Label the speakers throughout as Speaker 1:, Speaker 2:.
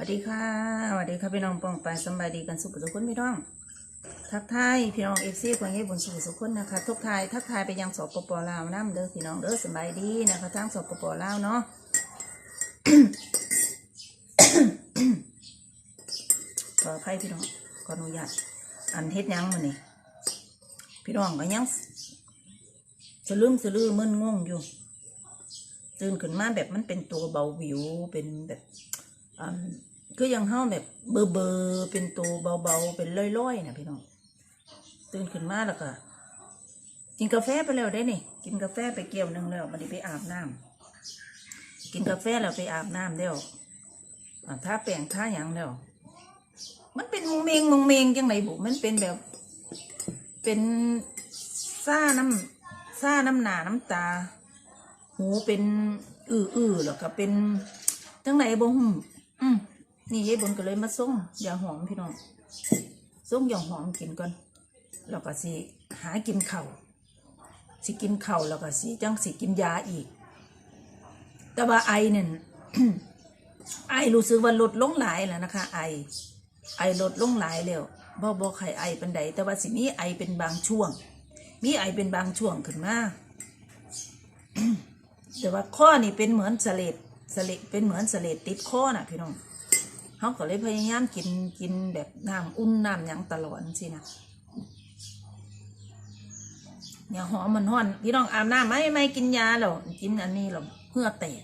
Speaker 1: วัสดีค่ะสวัสดีค่ะพี่น้องปองไปสบายดีกันสุขทุกคนพี่น้อง ทักทายพี่น้องเอฟซีคนให้บุญสุขสุขคนนะคะทุกทายทักทายไปยังสปปลาวน้ำเด้อพี่น้องเด้อสบายดีนะคะทางสปปลาวเนาะขออภัยพี่น้องขออนุญาตอันเฮ็ดยังมานี่พี่น้องก็ยังสลืมสลือมึนงงอยู่ตื่นขึ้นมาแบบมันเป็นตัวเบาวิวเป็นแบบอ่า คือยังเฮาแบบเบอเบอๆเป็นตัวเบาๆ เป็นล่อยๆนะพี่น้อง ตื่นขึ้นมาแล้วก็กินกาแฟไปแล้วได้นี่ กินกาแฟไปเกี่ยวหนึงแล้วมันไปอาบน้ำกินกาแฟแล้วไปอาบน้ำแล้วอ่าทาแป้งท่าหยังแล้ว มันเป็นมงเมงมงเมงจังไหนบุมันเป็นแบบ เป็นซ่าน้ำซ่าน้ำหนาน้ำตา หูเป็นอื้ออื้อแล้วก็เป็นจังไหนบ่หุ่มอืม นี่ยายบนก็เลยมาส่งย่าหอมพี่น้องส่งย่าหอมกินก่อนแล้วก็สิหากินเข้าสิกินเข้าแล้วก็สิจังสิกินยาอีก แต่ว่าไอเนี่ยไอรู้สึกว่าลดลงหลายแล้วนะคะ ไอ ไอลดลงหลายแล้วบ่บ่ใครไอเป็นใดแต่ว่าสิมีไอเป็นบางช่วง มีไอเป็นบางช่วงขึ้นมาแต่ว่าข้อนี่เป็นเหมือนสเลดสเลดเป็นเหมือนสเลดติดข้อน่ะพี่น้อง เขาก็เลยพยายามกินกินแบบน้ำอุ่นน้ำหยังตลอดสินะอย่าหอมมันห้อน พี่น้องอาบน้ำไม่ไม่กินยาหรอกกินอันนี้หรอกเหื่อแตก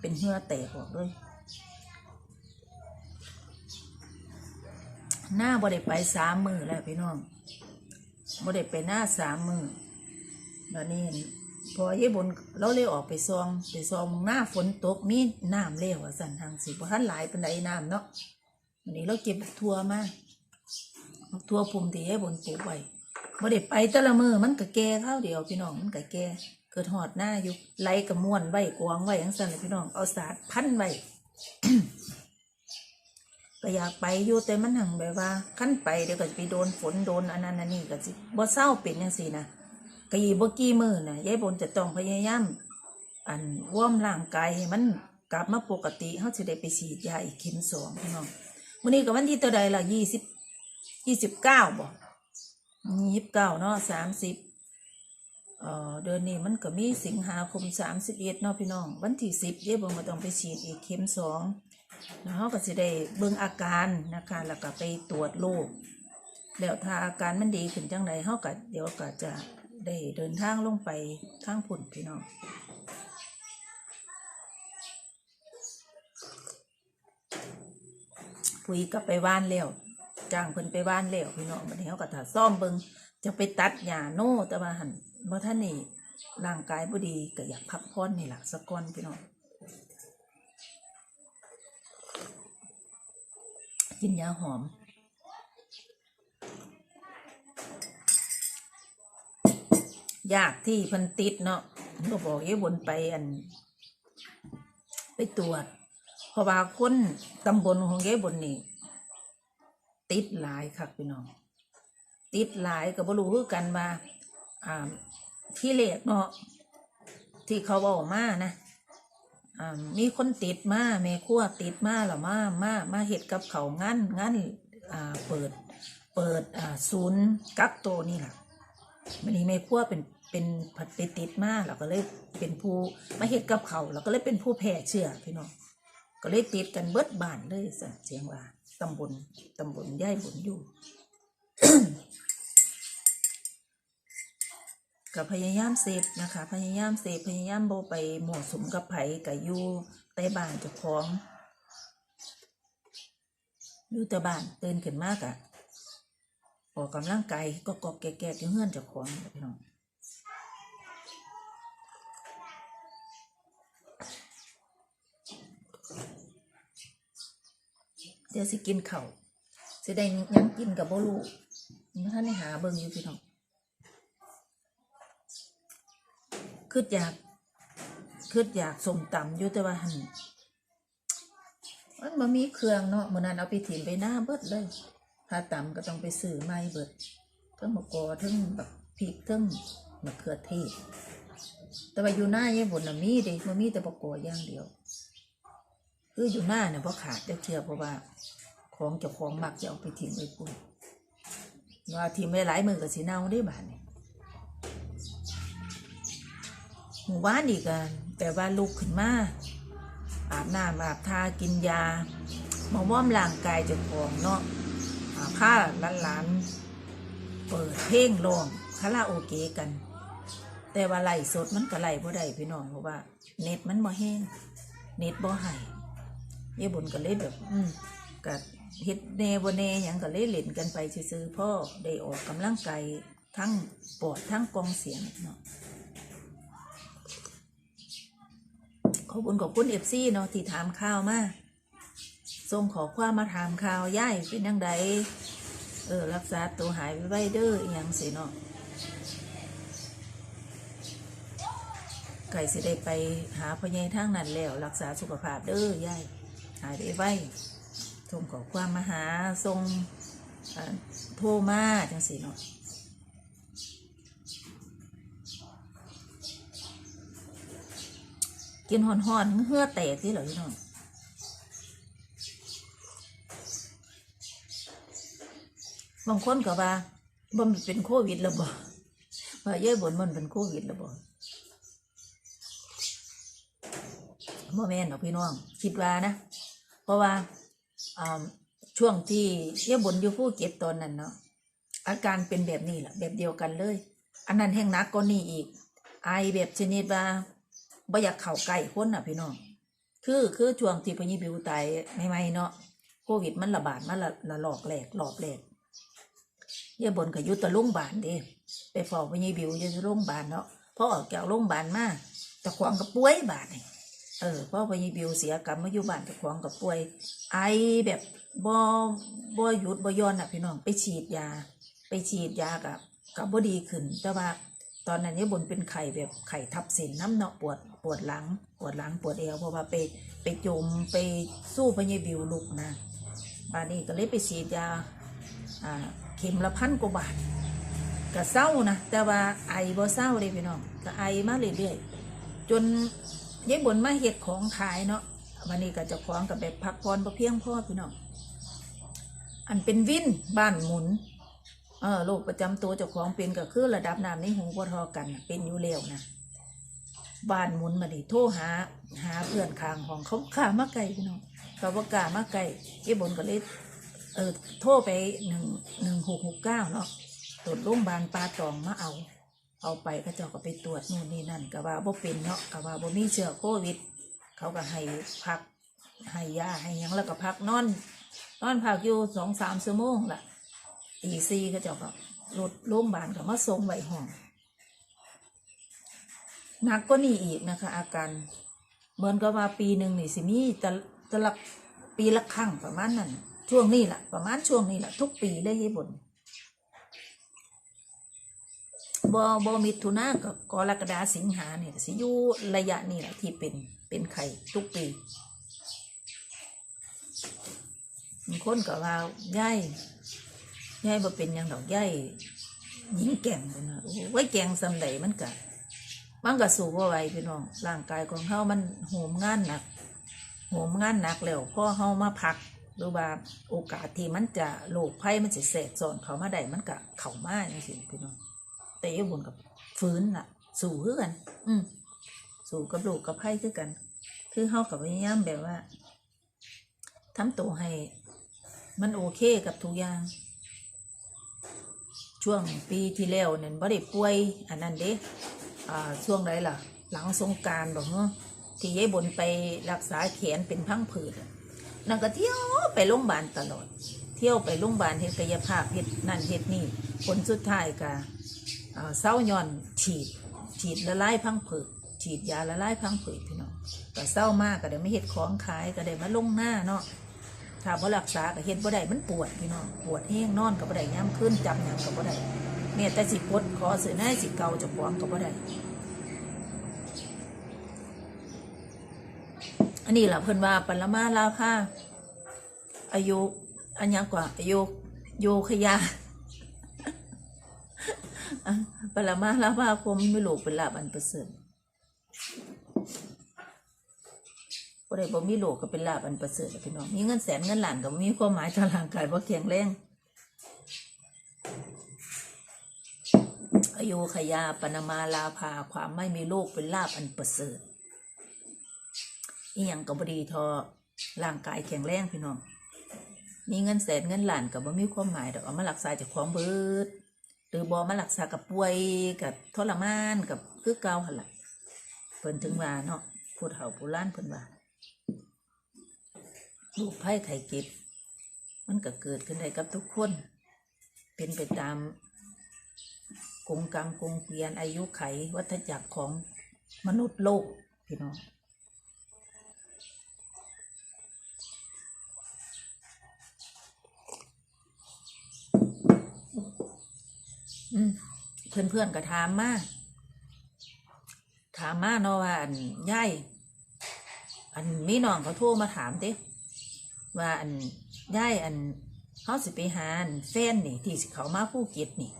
Speaker 1: เป็นเหื่อแตกออกเลยหน้าบ่ได้ไปสามมือแล้วพี่น้องบ่ได้ไปหน้าสามมือแล้วนี่ พอเย่บนเราเลยออกไปซองไปซองหน้าฝนตกมีน้ำเลวอะสันทางสิบ่ทันหลายปานใดน้ำเนาะวันนี้เราเก็บทัวมาทัวปุ่มที่เย่บนปลูกไว้บ่ได้ไปต่ละมือมันก็แก่ข้าวเดียวพี่น้องมันก็แก่เกิดหอดหน้าอยู่ไหลกระม้วนไว้กวางไว้จังซั่นเลยพี่น้องเอาสาดพันไว้ก็อยากไปอยู่แต่มันหังแบบว่าขั้นไปเดี๋ยวก็จะไปโดนฝนโดนอันนั้นอันนี้ก็สิบ่เศร้าเป็นยังสี่นะ ก็ยีบ่กี่มือนะยายบนจะต้องพยายามอันว่อมร่างกายให้มันกลับมาปกติเขาจะได้ไปฉีดยาอีกเข็มสองพี่น้องวันนี้กับวันที่ตัวใดล่ะยี่สิบยี่สิบเก้าบ่ยี่สิบเก้าเนาะสามสิบเอ่อเดือนนี้มันก็มีสิงหาคมสามสิบเอ็ดเนาะพี่น้อง วันที่สิบยายบนก็ต้องไปฉีดอีกเข็มสองแล้วเขาก็จะได้เบิ่งอาการนะคะแล้วก็ไปตรวจโรคแล้วถ้าอาการมันดีขึ้นจังใดเขาก็เดี๋ยวก็จะ ได้เดินทางลงไปทางผุ่นพี่น้องปุ๋ยก็ไปว่านแล้วจ้างเพิ่นไปว่านแล้วพี่น้องบัดนี้เขาก็ถ้าซ่อมเบิงจะไปตัดหญ้าโน่แต่ว่าหันบ่ท่านนี่ร่างกายบ่ดีก็อยากพักผ่อนนี่ล่ะสักก่อนพี่น้องกินยาหอม ยากที่เพันติดเนาะก็บอกเอ้วนไปอัน ไปตรวจ เพราะว่าคนตำบลของเอ้บนนี่ติดหลายครับพี่น้อง ติดหลายก็บ่รู้คือกันว่าอ่าที่เลกเนาะที่เขาบอกมานะอ่ามีคนติดมาแม่ครัวติดมาหรอมามามาเห็ดกับเขางั้นงั้นอ่าเปิด เปิดอ่าศูนย์กักตัวนี่แหละมันนี้แม่ครัวเป็น เป็นผัดไปติดมากเราก็เลยเป็นผู้มาเห็ดกับเขาเราก็เลยเป็นผู้แพร่เชื้อพี่น้องก็เลยติดกันเบิดบานเลยสัเสียงว่าตำบลตำบลย่ายบุญอยู่ก็พยายามเสพนะคะ พยายามเสพพยายามโบไปหมู่สมกับไผ่กับยู่ใต้บ้านเจ้าของอยู่แต่บ้านตื่นขึ้นมากอะออกกำลังกายก็กอกแก่ๆที่เฮือนเจ้าของพี่น้อง เดี๋ยวสิกินเข้าสิได้ยังกินกับบ่รู้นี่ท่านได้หาเบิ่งอยู่พี่น้องคืออยากคืออยากสมตำอยู่แต่ว่าหันมันบ่มีเครื่องเนาะมื้อนั้นเอาไปถิ่มไปหน้าเบิดเลย ถ้าตำก็ต้องไปซื้อไม้เบิดเทั้งมะกอเทั้งแบบพริกเทั้งมะเขือเทศแต่ว่าอยู่หน้าเย่บนน่ะมีเด้มันมีแต่มะกออย่างเดียว คืออยู่หน้าเนี่ยเพราะขาดจะเชื่อเพราะว่า ของเจ้าของมักจะเอาไปทิ้งไว้ปุ่นว่าทิ้งไว้หลายมือกับสีเน่าได้บาดนี่หมู่บ้านอีกกันแต่ว่าลุกขึ้นมาอาบน้ำอาบทากินยามาว่อมร่างกายเจ้าของเนาะอาผ้าหลานๆเปิดเพลงร้องคาราโอเกะกัน แต่ว่าไล่สดมันก็ไล่บ่ได้พี่น้องเพราะว่า เน็ตมันบ่แห้งเน็ตบ่ให้ ยายบุญก็เลยแบบอืมก็เฮ็ดแนบ่แน่หยังก็เลยเล่นกันไปซื่อๆพ่อได้ออกกำลังกายทั้งปอดทั้งกองเสียงเนาะขอบคุณขอบคุณเอฟซีเนาะที่ถามข่าวมาส่งขอความมาถามข่าวย่ายเป็นยังไงเออ รักษาตัวหายไปไว้เด้ออหยังสิเนาะไก่สิได้ไปหาพ่อใหญ่ทางนั้นแล้ว รักษาสุขภาพเด้อย่าย หายได้ไว้ส่งขอความมาหาทรงโทรมาจังสิเนาะกินหอนๆเหื่อแตกที่เหรอพี่น้องบางคนก็ว่าบ่มันเป็นโควิดแล้วบ่ว่าเย่บนมันเป็นโควิดแล้วบ่โมแม่นหรอกพี่น้อง คิดว่านะ เพราะว่าช่วงที่เยี่ยบนอยู่ผู้เก็ตตอนนั้นเนาะอาการเป็นแบบนี้แหละแบบเดียวกันเลย อันนั้นแห้งหนักก็นี่อีก ไอแบบชนิดว่าบ่อยากเข้าใกล้คนน่ะพี่น้อง คือคือช่วงที่พญิบิวตายใหม่ๆเนาะโควิดมันระบาดมาละละหลอกแหลกหลอบแหลกเยี่ยบนก็อยุตะโรงบาลเด้ไปเฝ้าพญิบิวยู่ที่งบาลเนาะพอออกจากโรงบาลมาตะควงกับป่วยบาดนี่ เออพ่อพยบิวเสียกรรมมาอยู่บ้านเจ้าของกับป่วย ไอแบบบ่บ่หยุดบ่ย้อนอะพี่น้องไปฉีดยา ไปฉีดยากับกับบ่ดีขึ้น แต่ว่าตอนนั้นเนี่ยบนเป็นไข่แบบไข่ทับเส้นน้ำเนาะปวดปวดหลัง ปวดหลังปวดเอวเพราะว่าไปไปจมไปสู้พยบิวลุกนะบาดนี้ก็เลยไปฉีดยาอ่าเข็มละพันกว่าบาทก็เศร้านะแต่ว่าไอบ่เศร้าเลยพี่น้องก็ไอมาเรื่อยๆจน ยายบนมาเห็ดของขายเนาะวันนี้ก็จะคล้องกับแบบพักผ่อนบ่เพียงพ่อพี่น้องอันเป็นวินบ้านหมุนเออโรคประจำตัวเจ้าของเป็นก็คือระดับน้ำในหูบ่เทอกัน เป็นอยู่แล้วนะบ้านหมุนมาดิโทรหา หาเพื่อนข้างของเขาขามาไกลพี่น้องเขาว่ากามาไกลยายบนก็เลยเออโทรไปหนึ่งหนึ่งหกหกเก้าเนาะตรวจโรงพยาบาลปลาตองมาเอา เอาไปเขาเจ้าก็ไปตรวจนู่นนี่นั่นก็ว่าบ่เป็นเนาะก็ว่าบ่มีเชื้อโควิด เขาก็ให้พักให้ยาให้ยังแล้วก็พักนอนนอนพักอยู่สองสามชั่วโมงละตีซีเขาเจ้าก็รถโรงพยาบาลก็มาส่งไว้ห้องหนักก็นี่อีกนะคะ อาการเหมือนกับว่าปีหนึ่งนี่สิมีแต่แต่ละปีละครั้งประมาณนั้นช่วงนี้แหละประมาณช่วงนี้แหละทุกปีเลยให้บน บอบมิถุนากับกรกฎาสิงหาเนี่ยสิยูระยะนี้แหละที่เป็นเป็นไข่ทุกปีบางคนก็ว่าย่ายย่ายบ่เป็นยังดอกย่ายหญิงแก่งพุ่นะโอ้ไว้แก่งสำใดมันก็มันก็สู้ว่าไหวพี่น้องร่างกายของเฮามันโหมงานหนักโหมงานหนักแล้วพอเฮามาพักหรือว่าโอกาสที่มันจะโรคภัยมันจะแทรกซ้อนเขามาได้มันก็เข้ามาจังซี่พี่น้อง แต่อยาบนกับฟื้นล่ะ สู่คือกัน อืมสู่กับลูกกับไพ่คือกัน คือเฮากับพยายามแบบว่าทำตัวให้ มันโอเคกับทุกอย่าง ช่วงปีที่แล้วเนี่ยบ่ได้ป่วย อันนั้นเด้อ่าช่วงไหนล่ะ หลังสงการบอกเนาะที่ยายบนไปรักษาแขนเป็นพังผืดนั่นก็เที่ยวไปโรงพยาบาลตลอด เที่ยวไปโรงพยาบาลเฮ็ดกายภาพเฮ็ดนั่นเฮ็ดนี่ผลสุดท้ายก็ เศร้าย่อนฉีด ฉีดละลายพังผืดฉีดยาละลายพังผืดพี่น้องก็เศร้ามากก็ได้ไม่เห็ดของขายก็ได้มาลงหน้าเนาะถ้าบ่รักษาก็เฮ็ดบ่ได้มันปวดพี่น้องปวดแห้งนอนก็บ่ได้ย้ำขึ้นจำหยังก็บ่ได้แม้แต่สิปวดคอเสื่อหน้าสิเกาจะปวงก็บ่ได้อันนี้แหละเพิ่นว่าปรมาลาภาอายุอันยังกว่าอายุโยคยาอะ ปรมาลาภาคมไม่ลูกเป็นลาบอันประเสริฐปผู้บ่มีโลกก็เป็นลาบอันประเสริฐพี่น้อง มีเงินแสนเงินล้านก็บ่มีความหมายทางร่างกายบ่แข็งแรง อายุขยาปนมาลาภาความไม่มีโลกเป็นลาบอันประเสริฐอีหยังก็บ่ดีทอร่างกายแข็งแรงพี่น้อง มีเงินแสนเงินล้านก็บ่มีความหมายดอกเอามารักษาจากของเบิด รือบ่มารักษากับป่วยกับทรมานกับคือเก่าหันละเพิ่นถึงว่าเนาะผู้เฒ่าผู้ล้านเพิ่นว่าลูกไผ่ไข่เก็บมันก็เกิดขึ้นได้กับทุกคน เป็นไปตามกงกรรมกงเกวียนอายุไขวัฏจักรของมนุษย์โลกพี่น้อง เพื่อนเพื่อนๆก็ถามมาถามมาเนาะว่าอันย่ายอันมีน้องเขาโทรมาถามเด้ว่าอันย่ายอันเขาสิไปหาอันแฟนนี่ ที่สิเขามาภูเก็ตนี่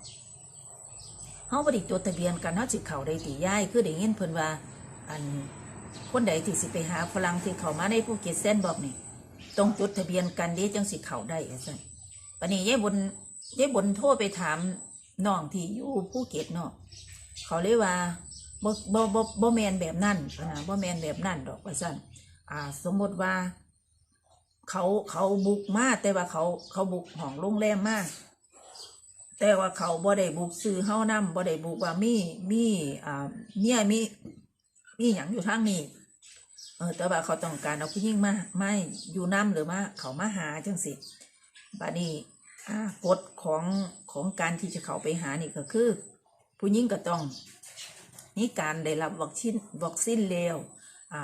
Speaker 1: เขาบไดิจดทะเบียนกันเขาสิเขาได้ตีย่ายคือได้ยินเพิ่นว่า อันคนใดที่สิไปหาฝรั่งที่เขามาในภูเก็ตเส้นบอกนี่ต้องจดทะเบียนกันเด้จังสิเขาได้ว่าซั่นวันนี้ยายบนยายบนโทรไปถาม น้องที่อยู่ภูเก็ตเนาะเขาเลยว่าบ่บ่บ่บ่แมนแบบนั่นนะบ่แมนแบบนั่นดอกว่าซั่นอ่า สมมติว่า เขาเขาบุกมาแต่ว่าเขาเขาบุกห้องโรงแรมมาแต่ว่าเขาบ่ได้บุกซื้อเฮานำบ่ได้บุกว่ามีมีอ่าเมียมีมีหยังอยู่ทางนี้เออแต่ว่าเขาต้องการเอาผู้หญิงมาไม่อยู่นํหรือมาเขามาหาจังสิบัดนี้อ่ กฎของของการที่จะเข้าไปหานี่ก็คือ ผู้หญิงก็ต้องมีการได้รับวัคซีนวัคซีนแล้ว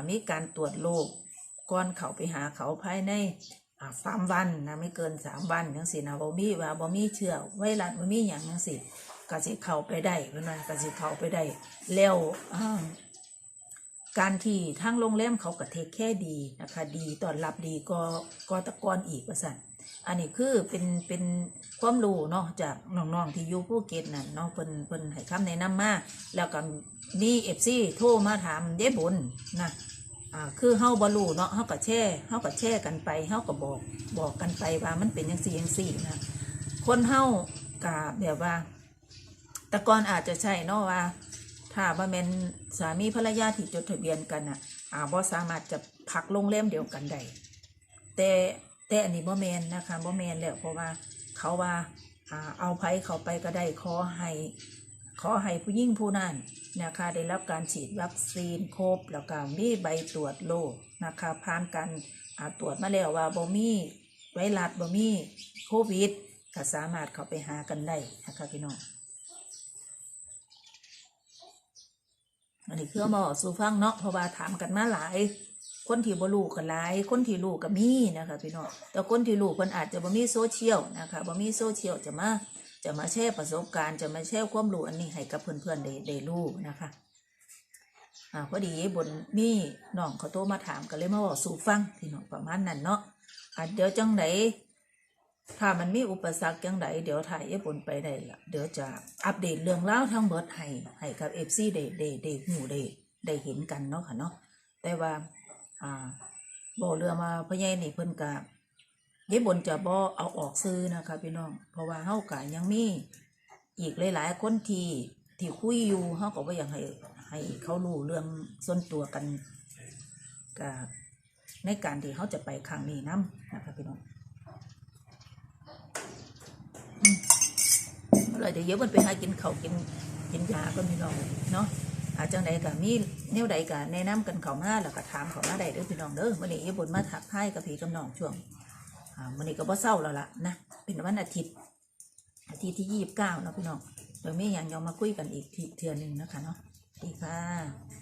Speaker 1: มีการตรวจโรคก่อนเข้าไปหาเขาภายในสามวันนะไม่เกินสามวันจังสินะบ่มีว่าบ่มีเชื้อไวรัสบ่มีหยังจังสิก็สิเข้าไปได้เพิ่นว่าก็สิเข้าไปได้แล้วการที่ทางโรงแรมเขาก็เทคแค่ดีนะคะ ดีต้อนรับดีก็ก็ตะกอนอีกว่าสั่น อันนี้คือเป็นเป็นความรู้เนาะจากน้องๆที่อยู่ภูเก็ตนั่นเนาะเพิ่นเพิ่นให้คำแนะนำมาแล้วก็มีเอฟซีโทรมาถามเย้บุญนะอ่าคือเฮาบ่รู้เนาะเฮาก็แช่เฮาก็แช่กันไปเฮาก็บอกบอกกันไปว่ามันเป็นจังซี่จังซี่นะคนเฮากะแบบว่าแต่ก่อนอาจจะใช่เนาะว่าถ้าว่แม่นสามีภรรยาที่จดทะเบียนกันอะอ่าบ่สามารถจะพักโรงแรมเดียวกันได้แต่ แต่อันนี้บ่แมนนะคะบ่แมนแล้วเพราะว่าเขาว่าเอาไผเขาไปก็ได้ขอให้ขอให้ผู้ยิ่งผู้นั้นนะคะได้รับการฉีดวัคซีนครบแล้วก็มีใบตรวจโรคนะคะผ่านการตรวจมาแล้วว่าบ่มีไวรัสบ่มีโควิดก็สามารถเข้าไปหากันได้นะคะพี่น้องอันนี้คือเอามาบอกสู่ฟังเนาะเพราะว่าถามกันมาหลาย คนที่บ่รู้ก็หลาย คนที่รู้ก็มีนะคะพี่น้องแต่คนที่รู้เพิ่นอาจจะบ่มีโซเชียลนะคะบ่มีโซเชียลจะมาจะมาแชร์ประสบการณ์จะมาแชร์ความรู้อันนี้ให้กับเพื่อนๆได้ได้รู้นะคะอ่าพอดีบนมีน้องเขาโทรมาถามก็เลยมาบอกสู่ฟังพี่น้องประมาณนั้นเนาะอะเดี๋ยวจังไดถ้ามันมีอุปสรรคจังไดเดี๋ยวถ่ายเอ้บนไปได้ละเดี๋ยวจะอัปเดตเรื่องราทั้งหมดให้ให้กับ FC ได้ได้ได้หูได้ได้เห็นกันเนาะค่ะเนาะแต่ว่า อ่าบ่เรือมาพ่อใหญ่นี่เพิ่นกะเย็บบนจะบ่เอาออกซื้อนะคะพี่น้อง เพราะว่าเฮากะยังมีอีกหลาย ๆ คนที่ที่คุยอยู่เฮาก็บ่อยากให้ให้เขารู้เรื่องส่วนตัวกันกะในการที่เขาจะไปครั้งนี้นํนะคะพี่น้องอืมเอาเลยเดี๋ยวเยอะมันไปหากินข้าวกินกินยาก็พี่น้องเนาะ อาจังใดก็มีแนวใดก็แนะนำกันเขามาแล้วก็ถามเขามาได้เด้อพี่น้องเด้อวันนี้ยาบุญมาถักทายกับพี่กับน้องช่วงอ่าวันนี้ก็บ่เศร้าแล้วล่ะนะเป็นวันอาทิตย์ อาทิตย์ที่ยี่สิบเก้าเนาะพี่น้องเดี๋ยวมีอย่างยอมมาคุยกันอีกทีเทื่อหนึงนะคะเนาะสวัสดีค่ะ